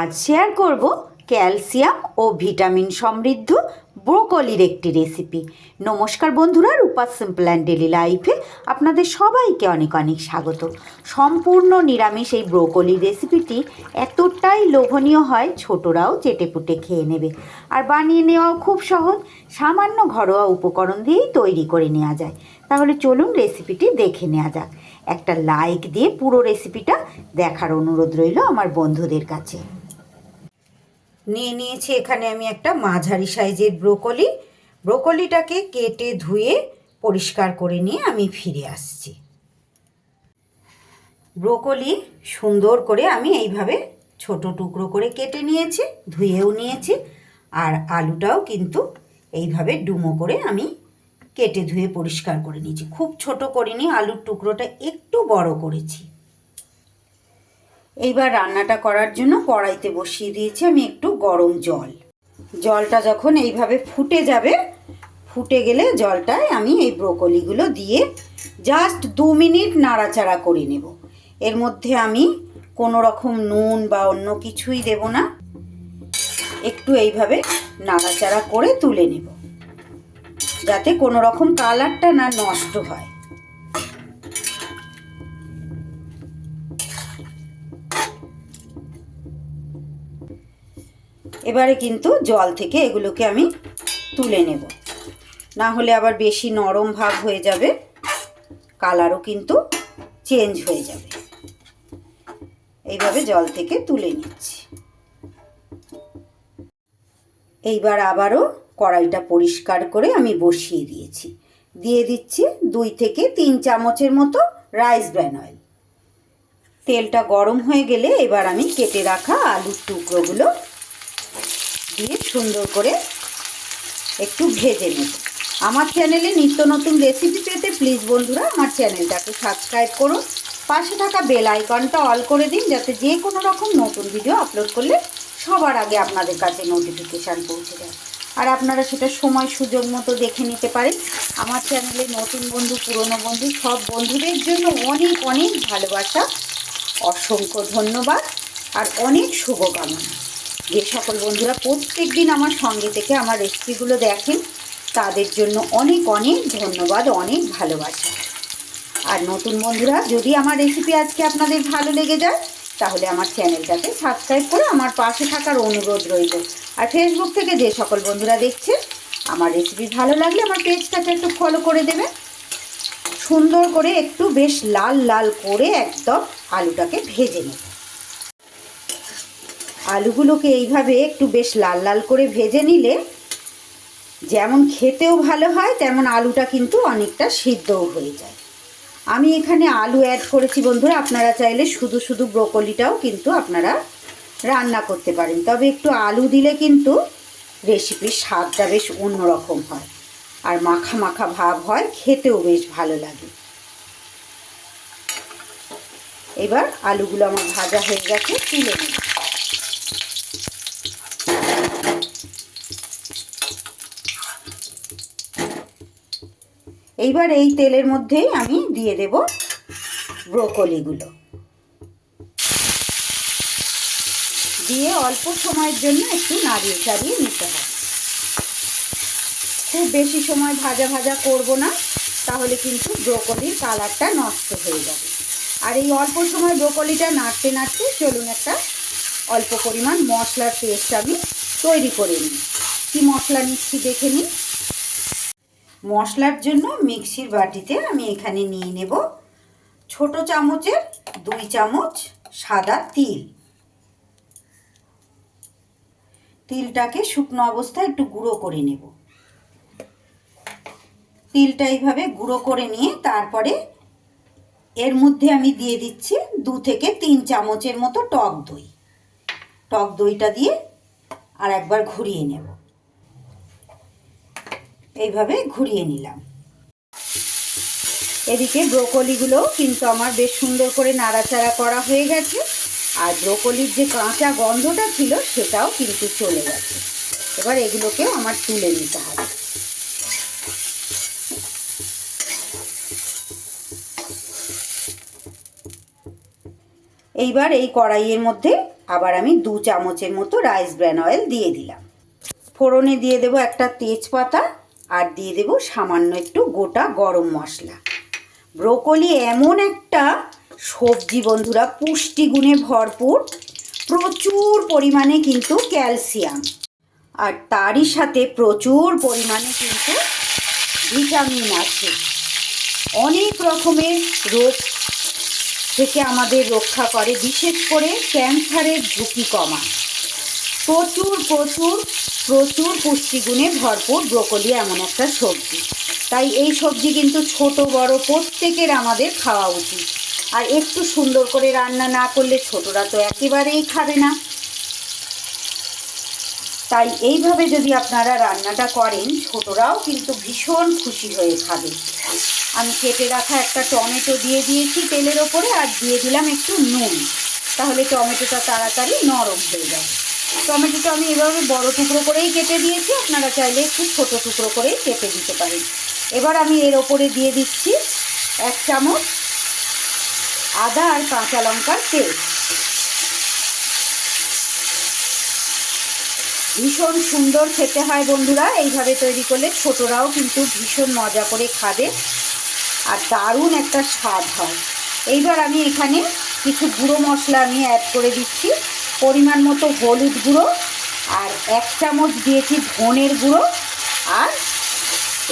আজ শেয়ার করব ক্যালসিয়াম ও ভিটামিন সমৃদ্ধ ব্রোকলির একটি রেসিপি নমস্কার বন্ধুরা, রূপা সিম্পল অ্যান্ড ডেলি লাইফে আপনাদের সবাইকে অনেক অনেক স্বাগত। সম্পূর্ণ নিরামিষ এই ব্রোকলির রেসিপিটি এতটাই লোভনীয় হয়, ছোটরাও চেটেপুটে খেয়ে নেবে। আর বানিয়ে নেওয়াও খুব সহজ, সামান্য ঘরোয়া উপকরণ দিয়েই তৈরি করে নেওয়া যায়। তাহলে চলুন রেসিপিটি দেখে নেওয়া যাক। একটা লাইক দিয়ে পুরো রেসিপিটা দেখার অনুরোধ রইল আমার বন্ধুদের কাছে। নিয়ে নিয়েছি। এখানে আমি একটা মাঝারি সাইজের ব্রোকলি। ব্রোকলিটাকে কেটে ধুয়ে পরিষ্কার করে নিয়ে আমি ফিরে আসছি। ব্রোকলি সুন্দর করে আমি এইভাবে ছোট টুকরো করে কেটে নিয়েছি, ধুয়েও নিয়েছি, আর আলুটাও কিন্তু এইভাবে ডুমো করে আমি কেটে ধুয়ে পরিষ্কার করে নিয়েছি। খুব ছোট করিনি, আলুর টুকরোটা একটু বড় করেছি। এইবার রান্নাটা করার জন্য কড়াইতে বসিয়ে দিয়েছি আমি একটু গরম জল। জলটা যখন এইভাবে ফুটে যাবে, ফুটে গেলে জলটায় আমি এই ব্রোকলিগুলো দিয়ে জাস্ট দু মিনিট নাড়াচাড়া করে নেব। এর মধ্যে আমি কোনো রকম নুন বা অন্য কিছুই দেব না। একটু এইভাবে নাড়াচাড়া করে তুলে নেব। যাতে কোনো রকম কালারটা না নষ্ট হয়। এবারে কিন্তু জল থেকে এগুলোকে আমি তুলে নেব। না হলে আবার বেশি নরম ভাব হয়ে যাবে, কালারও কিন্তু চেঞ্জ হয়ে যাবে। এইভাবে জল থেকে তুলে নিচ্ছি। এইবার আবারও কড়াইটা পরিষ্কার করে আমি বসিয়ে দিয়েছি। দিয়ে দিচ্ছি দুই থেকে তিন চামচের মতো রাইস ব্র্যান অয়েল। তেলটা গরম হয়ে গেলে এবার আমি কেটে রাখা আলুর টুকরোগুলো দিয়ে সুন্দর করে একটু ভেজে নেব। আমার চ্যানেলে নিত্য নতুন রেসিপি পেতে প্লিজ বন্ধুরা আমার চ্যানেলটাকে সাবস্ক্রাইব করুন। পাশে থাকা বেল আইকনটা অল করে দিন যাতে যে কোনো রকম নতুন ভিডিও আপলোড করলে সবার আগে আপনাদের কাছে নোটিফিকেশান পৌঁছে যায়। আর আপনারা সেটা সময় সুযোগ মতো দেখে নিতে পারেন। আমার চ্যানেলে নতুন বন্ধু, পুরনো বন্ধু, সব বন্ধুদের জন্য অনেক অনেক ভালোবাসা, অসংখ্য ধন্যবাদ আর অনেক শুভকামনা। যে সকল বন্ধুরা প্রত্যেক দিন আমার সঙ্গে থেকে আমার রেসিপিগুলো দেখেন, তাদের জন্য অনেক অনেক ধন্যবাদ, অনেক ভালোবাসা। আর নতুন বন্ধুরা, যদি আমার রেসিপি আজকে আপনাদের ভালো লেগে যায়, তাহলে আমার চ্যানেলটাকে সাবস্ক্রাইব করে আমার পাশে থাকার অনুরোধ রইল। আর ফেসবুক থেকে যে সকল বন্ধুরা দেখছেন, আমার রেসিপি ভালো লাগলে আমার পেজটাকে একটু ফলো করে দেবে সুন্দর করে একটু বেশ লাল লাল করে একদম আলুটাকে ভেজে নেব। আলুগুলোকে এইভাবে একটু বেশ লাল লাল করে ভেজে নিলে যেমন খেতেও ভালো হয়, তেমন আলুটা কিন্তু অনেকটা সিদ্ধও হয়ে যায়। আমি এখানে আলু অ্যাড করেছি বন্ধুরা, আপনারা চাইলে শুধু শুধু ব্রোকলিটাও কিন্তু আপনারা রান্না করতে পারেন। তবে একটু আলু দিলে কিন্তু রেসিপির স্বাদটা বেশ অন্যরকম হয় আর মাখা মাখা ভাব হয়, খেতেও বেশ ভালো লাগে। এবার আলুগুলো আমার ভাজা হয়ে গেছে, তুলে নেব এইবার এই তেলের মধ্যেই আমি দিয়ে দেব ব্রোকলিগুলো। দিয়ে অল্প সময়ের জন্য একটু নাড়িয়ে চাড়িয়ে নিতে হবে। খুব বেশি সময় ভাজা ভাজা করব না, তাহলে কিন্তু ব্রোকলির কালারটা নষ্ট হয়ে যাবে। আর এই অল্প সময় ব্রোকলিটা নাড়তে নাড়তে চলুন একটা অল্প পরিমাণ মশলার পেস্ট আমি তৈরি করে নিই। কী মশলা নিচ্ছি দেখে নিই মশলার জন্য মিক্সির বাটিতে আমি এখানে নিয়ে নেব ছোট চামচের দুই চামচ সাদা তিল। তিলটাকে শুকনো অবস্থায় একটু গুঁড়ো করে নেব। তিলটা এইভাবে গুঁড়ো করে নিয়ে তারপরে এর মধ্যে আমি দিয়ে দিচ্ছি দু থেকে তিন চামচের মতো টক দই। টক দইটা দিয়ে আর একবার ঘুরিয়ে নেব। এইভাবে ঘুরিয়ে নিলাম। এদিকে ব্রোকলিগুলো কিন্তু আমার বেশ সুন্দর করে নাড়াচাড়া করা হয়ে গেছে। আর ব্রোকলির যে কাঁচা গন্ধটা ছিল সেটাও কিন্তু চলে গেছে। এবার এগুলোকেও আমার তুলে নিতে হবে। এইবার এই কড়াইয়ের মধ্যে আবার আমি দু চামচের মতো রাইস ব্র্যান অয়েল দিয়ে দিলাম। ফোড়নে দিয়ে দেবো একটা তেজপাতা আর দিয়ে দেবো সামান্য একটু গোটা গরম মশলা। ব্রোকলি এমন একটা সবজি বন্ধুরা, পুষ্টিগুণে ভরপুর, প্রচুর পরিমাণে কিন্তু ক্যালসিয়াম। আর তারই সাথে প্রচুর পরিমাণে কিন্তু ভিটামিন আছে। অনেক রকমের রোগ থেকে আমাদের রক্ষা করে, বিশেষ করে ক্যান্সারের ঝুঁকি কমায়। প্রচুর প্রচুর প্রচুর পুষ্টিগুণে ভরপুর ব্রোকলি এমন একটা সবজি। তাই এই সবজি কিন্তু ছোট, বড় প্রত্যেকের আমাদের খাওয়া উচিত। আর একটু সুন্দর করে রান্না না করলে ছোটরা তো একেবারেই খাবে না। তাই এইভাবে যদি আপনারা রান্নাটা করেন, ছোটরাও কিন্তু ভীষণ খুশি হয়ে খাবে। আমি কেটে রাখা একটা টমেটো দিয়ে দিয়েছি তেলের ওপরে আর দিয়ে দিলাম একটু নুন। তাহলে টমেটোটা তাড়াতাড়ি নরম হয়ে যায় টমেটোটা আমি এভাবে বড় টুকরো করেই কেটে দিয়েছি। আপনারা চাইলে একটু ছোটো টুকরো করেই কেটে দিতে পারেন। এবার আমি এর ওপরে দিয়ে দিচ্ছি এক চামচ আদা আর কাঁচা লঙ্কার পেস্ট ভীষণ সুন্দর খেতে হয় বন্ধুরা। এইভাবে তৈরি করলে ছোটরাও কিন্তু ভীষণ মজা করে খাবে আর দারুণ একটা স্বাদ হয়। এইবার আমি এখানে কিছু গুঁড়ো মশলা আমি অ্যাড করে দিচ্ছি। পরিমাণ মতো হলুদ গুঁড়ো আর এক চামচ দিয়েছি ধনের গুঁড়ো আর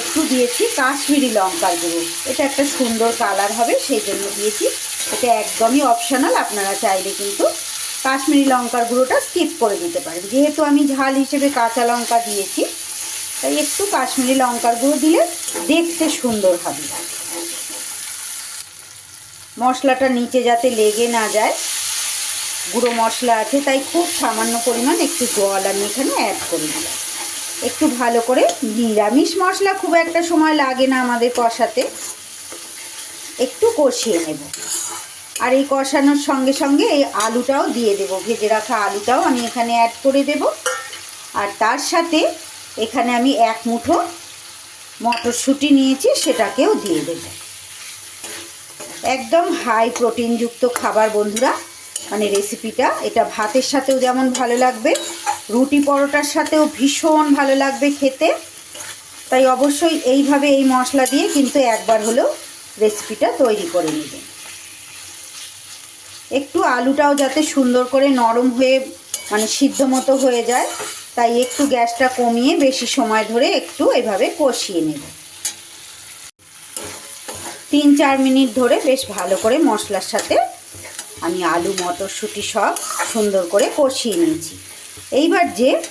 একটু দিয়েছি কাশ্মীরি লঙ্কার গুঁড়ো। এটা একটা সুন্দর কালার হবে, সেই জন্য দিয়েছি। এটা একদমই অপশনাল আপনারা চাইলে কিন্তু কাশ্মীরি লঙ্কার গুঁড়োটা স্কিপ করে দিতে পারেন। যেহেতু আমি ঝাল হিসেবে কাঁচা লঙ্কা দিয়েছি, তাই একটু কাশ্মীরি লঙ্কার গুঁড়ো দিলে দেখতে সুন্দর হবে। মশলাটা নিচে যাতে লেগে না যায় গুঁড়ো মশলা আছে, তাই খুব সামান্য পরিমাণ একটু জল আমি এখানে অ্যাড করে দিলাম একটু ভালো করে নিরামিষ মশলা খুব একটা সময় লাগে না আমাদের কষাতে। একটু কষিয়ে নেব। আর এই কষানোর সঙ্গে সঙ্গে এই আলুটাও দিয়ে দেব। ভেজে রাখা আলুটাও আমি এখানে অ্যাড করে দেব। আর তার সাথে এখানে আমি এক মুঠো মটরশুঁটি নিয়েছি, সেটাকেও দিয়ে দেব। একদম হাই প্রোটিনযুক্ত খাবার বন্ধুরা। মানে রেসিপিটা এটা ভাতের সাথেও যেমন ভালো লাগবে, রুটি পরোটার সাথেও ভীষণ ভালো লাগবে খেতে। তাই অবশ্যই এইভাবে এই মশলা দিয়ে কিন্তু একবার হলেও রেসিপিটা তৈরি করে নেবেন। একটু আলুটাও যাতে সুন্দর করে নরম হয়ে মানে সিদ্ধ মতো হয়ে যায়, তাই একটু গ্যাসটা কমিয়ে বেশি সময় ধরে একটু এভাবে কষিয়ে নেব। তিন চার মিনিট ধরে বেশ ভালো করে মশলার সাথে আমি আলু, মটরশুঁটি সব সুন্দর করে কষিয়ে নিয়েছি। এইবার যে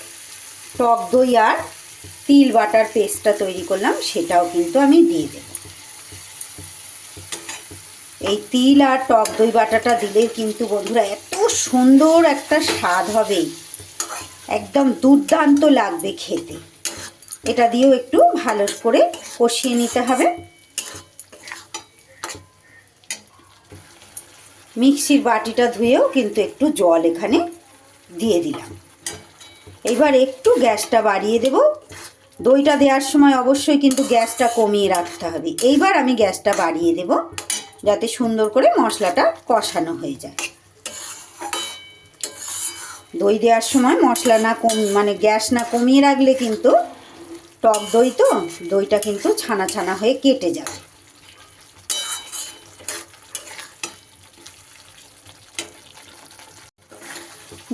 টক দই আর তিল বাটার পেস্টটা তৈরি করলাম, সেটাও কিন্তু আমি দিয়ে দেব। এই তিল আর টক দই বাটাটা দিলে কিন্তু বন্ধুরা এত সুন্দর একটা স্বাদ হবে। একদম দুর্দান্ত লাগবে খেতে। এটা দিয়েও একটু ভালো করে কষিয়ে নিতে হবে। মিক্সির বাটিটা ধুয়েও কিন্তু একটু জল এখানে দিয়ে দিলাম। এবার একটু গ্যাসটা বাড়িয়ে দেব। দইটা দেওয়ার সময় অবশ্যই কিন্তু গ্যাসটা কমিয়ে রাখতে হবে। এইবার আমি গ্যাসটা বাড়িয়ে দেব যাতে সুন্দর করে মশলাটা কষানো হয়ে যায়। দই দেওয়ার সময় মশলা না কম মানে গ্যাস না কমিয়ে রাখলে কিন্তু টক দই তো, দইটা কিন্তু ছানা ছানা হয়ে কেটে যাবে।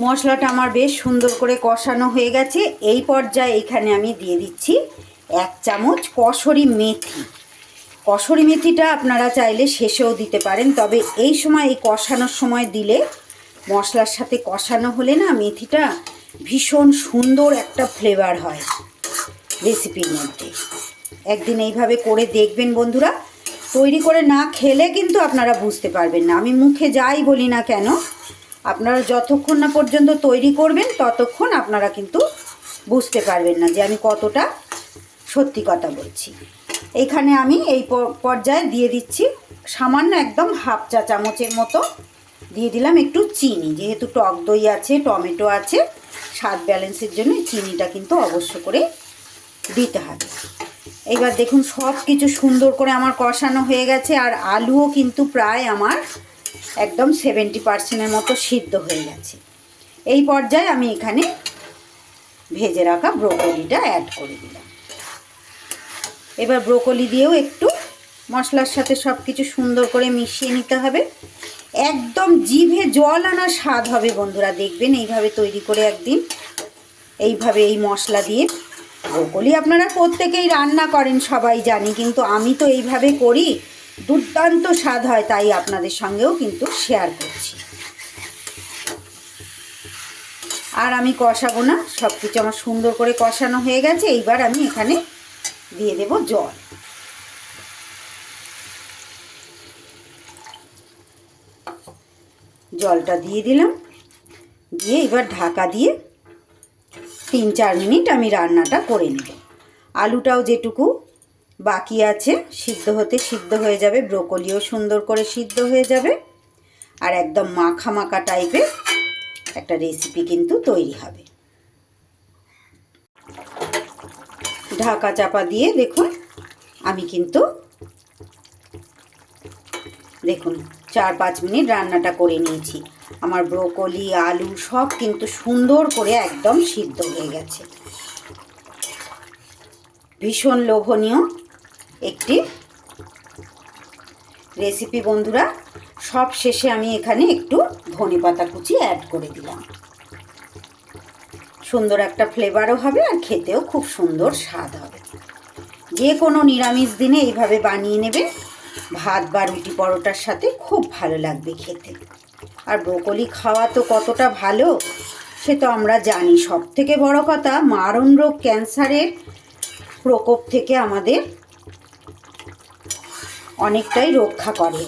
মশলাটা আমার বেশ সুন্দর করে কষানো হয়ে গেছে। এই পর্যায়ে এখানে আমি দিয়ে দিচ্ছি এক চামচ কসরি মেথি। কসরি মেথিটা আপনারা চাইলে শেষেও দিতে পারেন, তবে এই সময়, এই কষানোর সময় দিলে মশলার সাথে কষানো হলে না মেথিটা ভীষণ সুন্দর একটা ফ্লেভার হয় রেসিপির মধ্যে। একদিন এইভাবে করে দেখবেন বন্ধুরা। তৈরি করে না খেলে কিন্তু আপনারা বুঝতে পারবেন না। আমি মুখে যাই বলি না কেন আপনারা যতক্ষণ না পর্যন্ত তৈরি করবেন, ততক্ষণ আপনারা কিন্তু বুঝতে পারবেন না যে আমি কতটা সত্যি কথা বলছি। এইখানে আমি এই পর্যায়ে দিয়ে দিচ্ছি সামান্য একদম হাফ চা চামচের মতো। দিয়ে দিলাম একটু চিনি, যেহেতু টক দই আছে, টমেটো আছে, স্বাদ ব্যালেন্সের জন্য চিনিটা কিন্তু অবশ্য করে দিতে হবে। এবার দেখুন সব কিছু সুন্দর করে আমার কষানো হয়ে গেছে, আর আলুও কিন্তু প্রায় আমার একদম সেভেন্টি পার্সেন্টের মতো সিদ্ধ হয়ে গেছে। এই পর্যায়ে আমি এখানে ভেজে রাখা ব্রোকলিটা অ্যাড করে দিলাম। এবার ব্রোকলি দিয়েও একটু মশলার সাথে সব কিছু সুন্দর করে মিশিয়ে নিতে হবে। একদম জিভে জল আনা স্বাদ হবে বন্ধুরা, দেখবেন এইভাবে তৈরি করে একদিন। এইভাবে এই মশলা দিয়ে ব্রোকলি আপনারা প্রত্যেকেই রান্না করেন, সবাই জানি, কিন্তু আমি তো এইভাবে করি। দুর্দান্ত স্বাদ হয় তাই আপনাদের সঙ্গেও কিন্তু শেয়ার করছি। আর আমি কষাবো না সব কিছু আমার সুন্দর করে কষানো হয়ে গেছে, এইবার আমি এখানে দিয়ে দেব জল। জলটা দিয়ে দিলাম, দিয়ে এবার ঢাকা দিয়ে তিন চার মিনিট আমি রান্নাটা করে নেব। আলুটাও যেটুকু বাকি আছে, সিদ্ধ হতে সিদ্ধ হয়ে যাবে, ব্রোকলিও সুন্দর করে সিদ্ধ হয়ে যাবে। আর একদম মাখা মাখা টাইপের একটা রেসিপি কিন্তু তৈরি হবে। ঢাকা চাপা দিয়ে দেখুন, আমি কিন্তু দেখুন, চার পাঁচ মিনিট রান্নাটা করে নিয়েছি। আমার ব্রোকলি, আলু সব কিন্তু সুন্দর করে একদম সিদ্ধ হয়ে গেছে। ভীষণ লোভনীয়। একটি রেসিপি বন্ধুরা। সব শেষে আমি এখানে একটু ধনে পাতা কুচি অ্যাড করে দিলাম। সুন্দর একটা ফ্লেভারও হবে আর খেতেও খুব সুন্দর স্বাদ হবে। যে কোনো নিরামিষ দিনে এইভাবে বানিয়ে নেবে। ভাত বা রুটি পরোটার সাথে খুব ভালো লাগবে খেতে। আর ব্রোকলি খাওয়া তো কতটা ভালো, সে তো আমরা জানি। সব থেকে বড় কথা মারণ রোগ ক্যান্সারের প্রকোপ থেকে আমাদের অনেকটাই রক্ষা করে।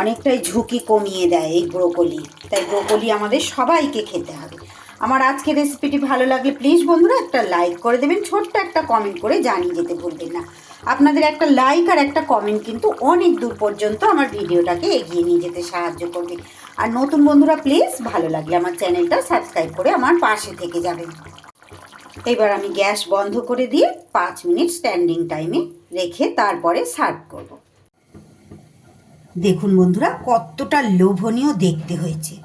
অনেকটাই ঝুঁকি কমিয়ে দেয় এই ব্রোকলি। তাই ব্রোকলি আমাদের সবাইকে খেতে হবে। আমার আজকের রেসিপিটি ভালো লাগলে প্লিজ বন্ধুরা একটা লাইক করে দেবেন, ছোট্ট একটা কমেন্ট করে জানিয়ে যেতে ভুলবেন না। আপনাদের একটা লাইক আর একটা কমেন্ট কিন্তু অনেক দূর পর্যন্ত আমার ভিডিওটাকে এগিয়ে নিয়ে যেতে সাহায্য করবে। আর নতুন বন্ধুরা প্লিজ ভালো লাগলে আমার চ্যানেলটা সাবস্ক্রাইব করে আমার পাশে থেকে যাবেন। এবার আমি গ্যাস বন্ধ করে দিয়ে পাঁচ মিনিট স্ট্যান্ডিং টাইমে রেখে তারপরে সার্ভ করব। দেখুন বন্ধুরা, কতটা লোভনীয় দেখতে হয়েছে।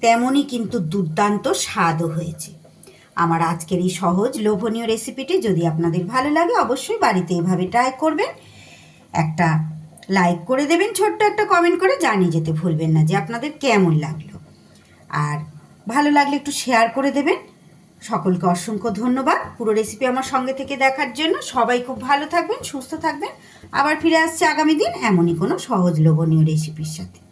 তেমনই কিন্তু দুর্দান্ত স্বাদও হয়েছে। আমার আজকের এই সহজ লোভনীয় রেসিপিটি যদি আপনাদের ভালো লাগে, অবশ্যই বাড়িতে এভাবে ট্রাই করবেন। একটা লাইক করে দেবেন, ছোট্ট একটা কমেন্ট করে জানিয়ে যেতে ভুলবেন না যে আপনাদের কেমন লাগল। আর ভালো লাগলে একটু শেয়ার করে দেবেন। সকলকে অসংখ্য ধন্যবাদ। পুরো রেসিপি আমার সঙ্গে থেকে দেখার জন্য সবাই খুব ভালো থাকবেন, সুস্থ থাকবেন। আবার ফিরে আসছে আগামী দিন এমনই কোনো সহজ লোভনীয় রেসিপির সাথে।